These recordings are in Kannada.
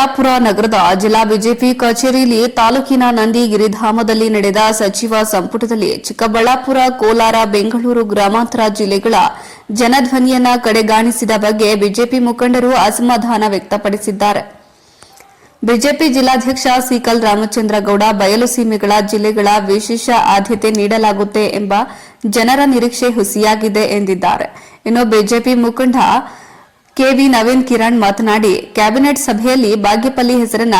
ಚಿಕ್ಕಬಳ್ಳಾಪುರ ನಗರದ ಜಿಲ್ಲಾ ಬಿಜೆಪಿ ಕಚೇರಿಯಲ್ಲಿ ತಾಲೂಕಿನ ನಂದಿಗಿರಿಧಾಮದಲ್ಲಿ ನಡೆದ ಸಚಿವ ಸಂಪುಟದಲ್ಲಿ ಚಿಕ್ಕಬಳ್ಳಾಪುರ, ಕೋಲಾರ, ಬೆಂಗಳೂರು ಗ್ರಾಮಾಂತರ ಜಿಲ್ಲೆಗಳ ಜನಧ್ವನಿಯನ್ನ ಕಡೆಗಾಣಿಸಿದ ಬಗ್ಗೆ ಬಿಜೆಪಿ ಮುಖಂಡರು ಅಸಮಾಧಾನ ವ್ಯಕ್ತಪಡಿಸಿದ್ದಾರೆ. ಬಿಜೆಪಿ ಜಿಲ್ಲಾಧ್ಯಕ್ಷ ಸಿಕಲ್ ರಾಮಚಂದ್ರಗೌಡ ಬಯಲು ಸೀಮೆಗಳ ಜಿಲ್ಲೆಗಳ ವಿಶೇಷ ಆದ್ಯತೆ ನೀಡಲಾಗುತ್ತೆ ಎಂಬ ಜನರ ನಿರೀಕ್ಷೆ ಹುಸಿಯಾಗಿದೆ ಎಂದಿದ್ದಾರೆ. ಇನ್ನು ಬಿಜೆಪಿ ಮುಖಂಡ ಕೆವಿ ನವೀನ್ ಕಿರಣ್ ಮಾತನಾಡಿ, ಕ್ಯಾಬಿನೆಟ್ ಸಭೆಯಲ್ಲಿ ಬಾಗೇಪಲ್ಲಿ ಹೆಸರನ್ನ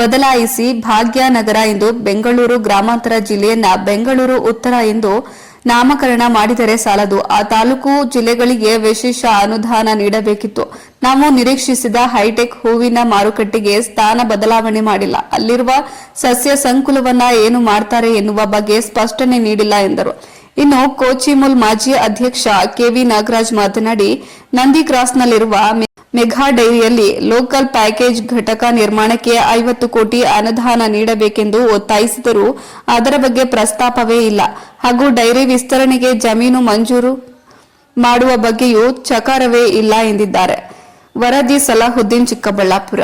ಬದಲಾಯಿಸಿ ಭಾಗ್ಯನಗರ ಎಂದು ಬೆಂಗಳೂರು ಗ್ರಾಮಾಂತರ ಜಿಲ್ಲೆಯನ್ನ ಬೆಂಗಳೂರು ಉತ್ತರ ಎಂದು ನಾಮಕರಣ ಮಾಡಿದರೆ ಸಾಲದು. ಆ ತಾಲೂಕು ಜಿಲ್ಲೆಗಳಿಗೆ ವಿಶೇಷ ಅನುದಾನ ನೀಡಬೇಕಿತ್ತು. ನಾವು ನಿರೀಕ್ಷಿಸಿದ ಹೈಟೆಕ್ ಹೂವಿನ ಮಾರುಕಟ್ಟೆಗೆ ಸ್ಥಾನ ಬದಲಾವಣೆ ಮಾಡಿಲ್ಲ. ಅಲ್ಲಿರುವ ಸಸ್ಯ ಸಂಕುಲವನ್ನ ಏನು ಮಾಡ್ತಾರೆ ಎನ್ನುವ ಬಗ್ಗೆ ಸ್ಪಷ್ಟನೆ ನೀಡಿಲ್ಲ ಎಂದರು. ಇನ್ನು ಕೋಚಿಮುಲ್ ಮಾಜಿ ಅಧ್ಯಕ್ಷ ಕೆವಿ ನಾಗರಾಜ್ ಮಾತನಾಡಿ, ನಂದಿ ಕ್ರಾಸ್ನಲ್ಲಿರುವ ಮೆಘಾ ಡೈರಿಯಲ್ಲಿ ಲೋಕಲ್ ಪ್ಯಾಕೇಜ್ ಘಟಕ ನಿರ್ಮಾಣಕ್ಕೆ ಐವತ್ತು ಕೋಟಿ ಅನುದಾನ ನೀಡಬೇಕೆಂದು ಒತ್ತಾಯಿಸಿದರೂ ಅದರ ಬಗ್ಗೆ ಪ್ರಸ್ತಾಪವೇ ಇಲ್ಲ. ಹಾಗೂ ಡೈರಿ ವಿಸ್ತರಣೆಗೆ ಜಮೀನು ಮಂಜೂರು ಮಾಡುವ ಬಗ್ಗೆಯೂ ಚಕಾರವೇ ಇಲ್ಲ ಎಂದಿದ್ದಾರೆ. ವರದಿ ಸಲಾಹುದ್ದೀನ್ ಚಿಕ್ಕಬಳ್ಳಾಪುರ.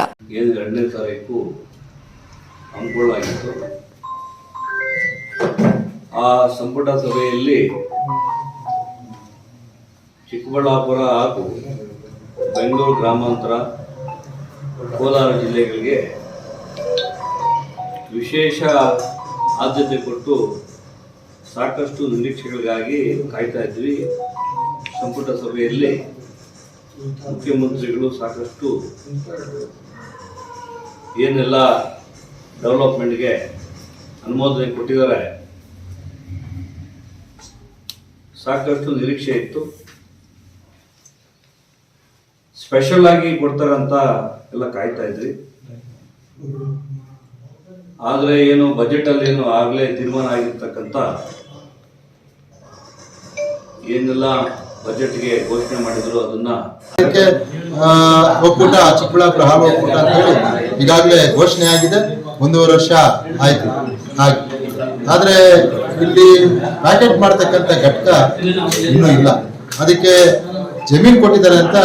ಆ ಸಂಪುಟ ಸಭೆಯಲ್ಲಿ ಚಿಕ್ಕಬಳ್ಳಾಪುರ ಹಾಗೂ ಬೆಂಗಳೂರು ಗ್ರಾಮಾಂತರ, ಕೋಲಾರ ಜಿಲ್ಲೆಗಳಿಗೆ ವಿಶೇಷ ಆದ್ಯತೆ ಕೊಟ್ಟು ಸಾಕಷ್ಟು ನಿರೀಕ್ಷೆಗಳಿಗಾಗಿ ಕಾಯ್ತಾ ಇದ್ವಿ. ಸಂಪುಟ ಸಭೆಯಲ್ಲಿ ಮುಖ್ಯಮಂತ್ರಿಗಳು ಸಾಕಷ್ಟು ಏನೆಲ್ಲ ಡೆವಲಪ್ಮೆಂಟ್ಗೆ ಅನುಮೋದನೆ ಕೊಟ್ಟಿದ್ದಾರೆ. ಸಾಕಷ್ಟು ನಿರೀಕ್ಷೆ ಇತ್ತು. ಸ್ಪೆಷಲ್ ಆಗಿ ಕೊಡ್ತಾರಂತ ಎಲ್ಲ ಕಾಯ್ತಾ ಇದ್ವಿ ಆದರೆ ಏನು ಬಜೆಟ್ ಅಲ್ಲಿ ಏನು ಆಗಲೇ ತೀರ್ಮಾನ ಆಗಿರ್ತಕ್ಕಂಥ ಏನೆಲ್ಲ ಬಜೆಟ್ಗೆ ಘೋಷಣೆ ಮಾಡಿದ್ರು ಅದನ್ನ ಒಕ್ಕೂಟ, ಚಿಕ್ಕಬಳ್ಳಾಪುರ ಹಾಲು ಒಕ್ಕೂಟ ಈಗಾಗಲೇ ಘೋಷಣೆ ಆಗಿದೆ. ಒಂದೂವರೆ ವರ್ಷ ಆಯ್ತು. ಹಾಗೆ. ಆದ್ರೆ ಇಲ್ಲಿ ಪ್ಯಾಕೆಟ್ ಮಾಡ್ತಕ್ಕಂಥ ಘಟಕ ಇನ್ನೂ ಇಲ್ಲ. ಅದಕ್ಕೆ ಜಮೀನು ಕೊಟ್ಟಿದ್ದಾರೆ ಅಂತ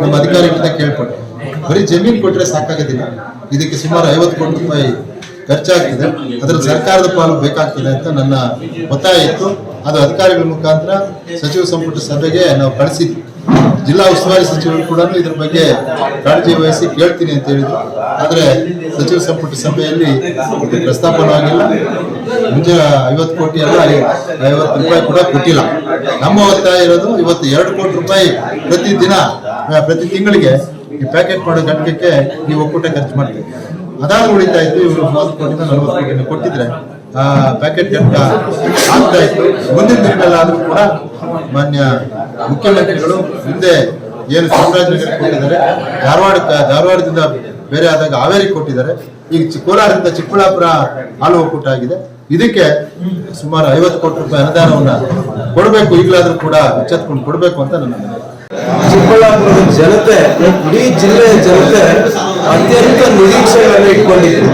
ನಮ್ಮ ಅಧಿಕಾರಿಗಳಿಂದ ಕೇಳ್ಪಟ್ಟೆ. ಬರೀ ಜಮೀನು ಕೊಟ್ಟರೆ ಸಾಕಾಗೋದಿಲ್ಲ. ಇದಕ್ಕೆ ಸುಮಾರು ಐವತ್ತು ಕೋಟಿ ರೂಪಾಯಿ ಖರ್ಚಾಗ್ತದೆ. ಅದರ ಸರ್ಕಾರದ ಪಾಲು ಬೇಕಾಗ್ತದೆ ಅಂತ ನನ್ನ ಒತ್ತಾಯ ಇತ್ತು. ಅದು ಅಧಿಕಾರಿಗಳ ಮುಖಾಂತರ ಸಚಿವ ಸಂಪುಟ ಸಭೆಗೆ ನಾವು ಕಳಿಸಿದ್ವಿ. ಜಿಲ್ಲಾ ಉಸ್ತುವಾರಿ ಸಚಿವರು ಕೂಡ ಇದ್ರ ಬಗ್ಗೆ ಕಾಳಜಿ ವಹಿಸಿ ಕೇಳ್ತೀನಿ ಅಂತ ಹೇಳಿದ್ರು. ಆದ್ರೆ ಸಚಿವ ಸಂಪುಟ ಸಭೆಯಲ್ಲಿ ಪ್ರಸ್ತಾಪನವಾಗಿಲ್ಲ ಮುಂಚೆ ಐವತ್ತು ಕೋಟಿ ಅಲ್ಲ ಐವತ್ತು ರೂಪಾಯಿ ಕೂಡ ಕೊಟ್ಟಿಲ್ಲ. ನಮ್ಮ ಒತ್ತಾಯ ಇರೋದು ಇವತ್ತು ಎರಡು ಕೋಟಿ ರೂಪಾಯಿ ಪ್ರತಿ ದಿನ ಪ್ರತಿ ತಿಂಗಳಿಗೆ ಈ ಪ್ಯಾಕೆಟ್ ಮಾಡೋ ಘಟಕಕ್ಕೆ ನೀವು ಒಕ್ಕೂಟ ಖರ್ಚು ಮಾಡ್ತೀವಿ. ಅದಾದ್ರೂ ಉಳಿತಾ ಇವರು ಮೂವತ್ತು ಕೋಟಿಯಿಂದ ನಲವತ್ತು ಕೋಟಿಯನ್ನು ಕೊಟ್ಟಿದ್ರೆ ಪ್ಯಾಕೆಟ್ ಅಂತ ಆಗ್ತಾ ಇತ್ತು. ಮುಂದಿನ ದಿನಗಳಲ್ಲಾದರೂ ಕೂಡ ಮಾನ್ಯ ಮುಖ್ಯಮಂತ್ರಿಗಳು ಹಿಂದೆ ಏನು ಚಾಮರಾಜನಗರ ಕೊಟ್ಟಿದ್ದಾರೆ, ಧಾರವಾಡ, ಧಾರವಾಡದಿಂದ ಬೇರೆ ಆದಾಗ ಹಾವೇರಿ ಕೊಟ್ಟಿದ್ದಾರೆ. ಈಗ ಕೋಲಾರದಿಂದ ಚಿಕ್ಕಬಳ್ಳಾಪುರ ಹಾಲು ಒಕ್ಕೂಟ ಆಗಿದೆ. ಇದಕ್ಕೆ ಸುಮಾರು ಐವತ್ತು ಕೋಟಿ ರೂಪಾಯಿ ಅನುದಾನವನ್ನ ಕೊಡಬೇಕು, ಈಗಲಾದ್ರೂ ಕೂಡ ಎಚ್ಚೆತ್ಕೊಂಡು ಕೊಡಬೇಕು ಅಂತ ನನ್ನ. ಚಿಕ್ಕಬಳ್ಳಾಪುರದ ಜನತೆ ಇಡೀ ಜಿಲ್ಲೆಯ ಜನತೆ ಅತ್ಯಂತ ನಿರೀಕ್ಷೆಗಳನ್ನು ಇಟ್ಕೊಂಡಿದ್ರು.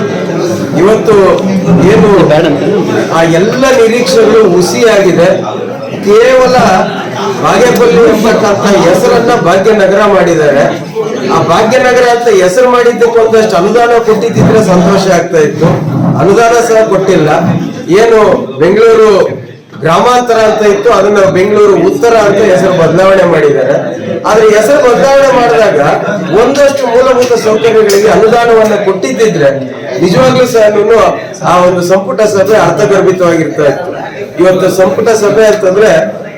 ಇವತ್ತು ಏನು ಆ ಎಲ್ಲ ನಿರೀಕ್ಷೆಗಳು ಹುಸಿಯಾಗಿದೆ. ಕೇವಲ ಬಾಗೇಪಲ್ಲಿ ಎಂಬತ್ತಂತ ಹೆಸರನ್ನ ಭಾಗ್ಯನಗರ ಮಾಡಿದ್ದಾರೆ. ಆ ಭಾಗ್ಯನಗರ ಅಂತ ಹೆಸರು ಮಾಡಿದ್ದಕ್ಕೆ ಒಂದಷ್ಟು ಅನುದಾನ ಕೊಟ್ಟಿದ್ದಿದ್ರೆ ಸಂತೋಷ ಆಗ್ತಾ ಇತ್ತು. ಅನುದಾನ ಸಹ ಕೊಟ್ಟಿಲ್ಲ. ಏನು ಬೆಂಗಳೂರು ಗ್ರಾಮಾಂತರ ಅಂತ ಇತ್ತು ಅದನ್ನ ಬೆಂಗಳೂರು ಉತ್ತರ ಅಂತ ಹೆಸರು ಬದಲಾವಣೆ ಮಾಡಿದ್ದಾರೆ. ಆದ್ರೆ ಹೆಸರು ಬದಲಾವಣೆ ಮಾಡಿದಾಗ ಒಂದಷ್ಟು ಮೂಲಭೂತ ಸೌಕರ್ಯಗಳಿಗೆ ಅನುದಾನವನ್ನ ಕೊಟ್ಟಿದ್ದಿದ್ರೆ ನಿಜವಾಗ್ಲೂ ಸಹ ಆ ಒಂದು ಸಂಪುಟ ಸಭೆ ಅರ್ಥಗರ್ಭಿತವಾಗಿರ್ತಾ ಇತ್ತು. ಇವತ್ತು ಸಂಪುಟ ಸಭೆ ಅಂತಂದ್ರೆ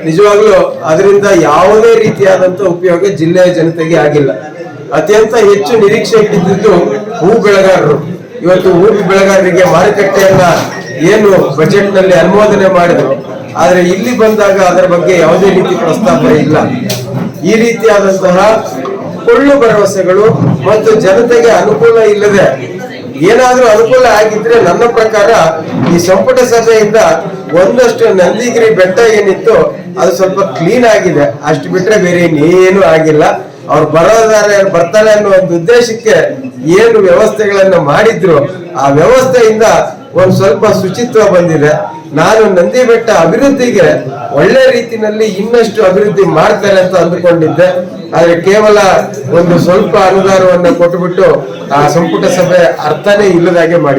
ನಿಜವಾಗ್ಲೂ ಅದರಿಂದ ಯಾವುದೇ ರೀತಿಯಾದಂತ ಉಪಯೋಗ ಜಿಲ್ಲೆಯ ಜನತೆಗೆ ಆಗಿಲ್ಲ. ಅತ್ಯಂತ ಹೆಚ್ಚು ನಿರೀಕ್ಷೆ ಇಟ್ಟಿದ್ದು ಹೂ ಬೆಳೆಗಾರರು. ಇವತ್ತು ಹೂ ಬೆಳೆಗಾರರಿಗೆ ಮಾರುಕಟ್ಟೆಯನ್ನ ಏನು ಬಜೆಟ್ನಲ್ಲಿ ಅನುಮೋದನೆ ಮಾಡಿದ್ರು ಆದ್ರೆ ಇಲ್ಲಿ ಬಂದಾಗ ಅದರ ಬಗ್ಗೆ ಯಾವುದೇ ರೀತಿ ಪ್ರಸ್ತಾಪ ಇಲ್ಲ. ಈ ರೀತಿಯಾದಂತಹ ಕೊಳ್ಳು ಭರವಸೆಗಳು ಮತ್ತು ಜನತೆಗೆ ಅನುಕೂಲ ಇಲ್ಲದೆ ಏನಾದ್ರೂ ಅನುಕೂಲ ಆಗಿದ್ರೆ ನನ್ನ ಪ್ರಕಾರ ಈ ಸಂಪುಟ ಸಭೆಯಿಂದ ಒಂದಷ್ಟು ನಂದಿಗಿರಿ ಬೆಟ್ಟ ಏನಿತ್ತು ಅದು ಸ್ವಲ್ಪ ಕ್ಲೀನ್ ಆಗಿದೆ. ಅಷ್ಟು ಬಿಟ್ರೆ ಬೇರೆ ಇನ್ನೇನು ಆಗಿಲ್ಲ. ಅವ್ರು ಬರೋದಾರೆ, ಬರ್ತಾರೆ ಅನ್ನೋ ಒಂದು ಉದ್ದೇಶಕ್ಕೆ ಏನು ವ್ಯವಸ್ಥೆಗಳನ್ನ ಮಾಡಿದ್ರು, ಆ ವ್ಯವಸ್ಥೆಯಿಂದ ಒಂದು ಸ್ವಲ್ಪ ಶುಚಿತ್ವ ಬಂದಿದೆ. ನಾನು ನಂದಿ ಬೆಟ್ಟ ಅಭಿವೃದ್ಧಿಗೆ ಒಳ್ಳೆ ರೀತಿನಲ್ಲಿ ಇನ್ನಷ್ಟು ಅಭಿವೃದ್ಧಿ ಮಾಡ್ತಾರೆ ಅಂತ ಅಂದುಕೊಂಡಿದ್ದೆ. ಆದ್ರೆ ಕೇವಲ ಒಂದು ಸ್ವಲ್ಪ ಅನುದಾನವನ್ನ ಕೊಟ್ಟುಬಿಟ್ಟು ಆ ಸಂಪುಟ ಸಭೆ ಅರ್ಥನೇ ಇಲ್ಲದಾಗೆ ಮಾಡಿ